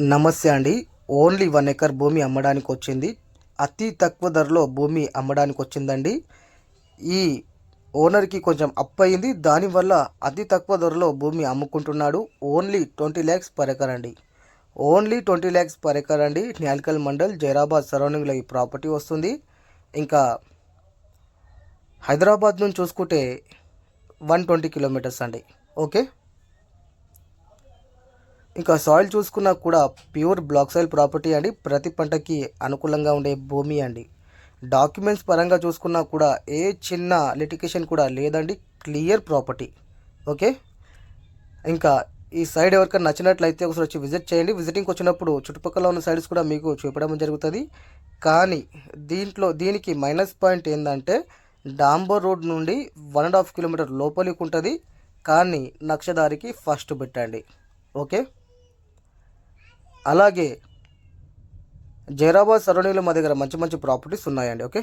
నమస్తే అండి. Only one acre భూమి అమ్మడానికి వచ్చింది. అతి తక్కువ ధరలో భూమి అమ్మడానికి వచ్చిందండి. ఈ ఓనర్కి కొంచెం అప్ అయింది. దానివల్ల అతి తక్కువ ధరలో భూమి అమ్ముకుంటున్నాడు. Only twenty lakhs per acre అండి. Only twenty lakhs per acre అండి. న్యాల్కల్ మండల్ జైరాబాద్ సరౌండింగ్లో ఈ ప్రాపర్టీ వస్తుంది. ఇంకా హైదరాబాద్ నుంచి చూసుకుంటే వన్ ట్వంటీ కిలోమీటర్స్ అండి. ఓకే? ఇంకా సాయిల్ చూసుకున్నా కూడా ప్యూర్ బ్లాక్ సాయిల్ ప్రాపర్టీ అండి. ప్రతి పంటకి అనుకూలంగా ఉండే భూమి అండి. డాక్యుమెంట్స్ పరంగా చూసుకున్నా కూడా ఏ చిన్న లిటికేషన్ కూడా లేదండి. Clear property. ఓకే? ఇంకా ఈ సైడ్ ఎవరికైనా నచ్చినట్లయితే ఒకసారి వచ్చి విజిట్ చేయండి. విజిటింగ్కి వచ్చినప్పుడు చుట్టుపక్కల ఉన్న సైడ్స్ కూడా మీకు చూపడం జరుగుతుంది. కానీ దీంట్లో దీనికి మైనస్ పాయింట్ ఏంటంటే డాంబర్ రోడ్ నుండి వన్ అండ్ హాఫ్ కిలోమీటర్ లోపలికి ఉంటుంది. కానీ నక్షదారికి ఫస్ట్ పెట్టండి ఓకే? అలాగే జైరాబాద్ సరౌండింగ్లో మా దగ్గర మంచి మంచి ప్రాపర్టీస్ ఉన్నాయండి ఓకే?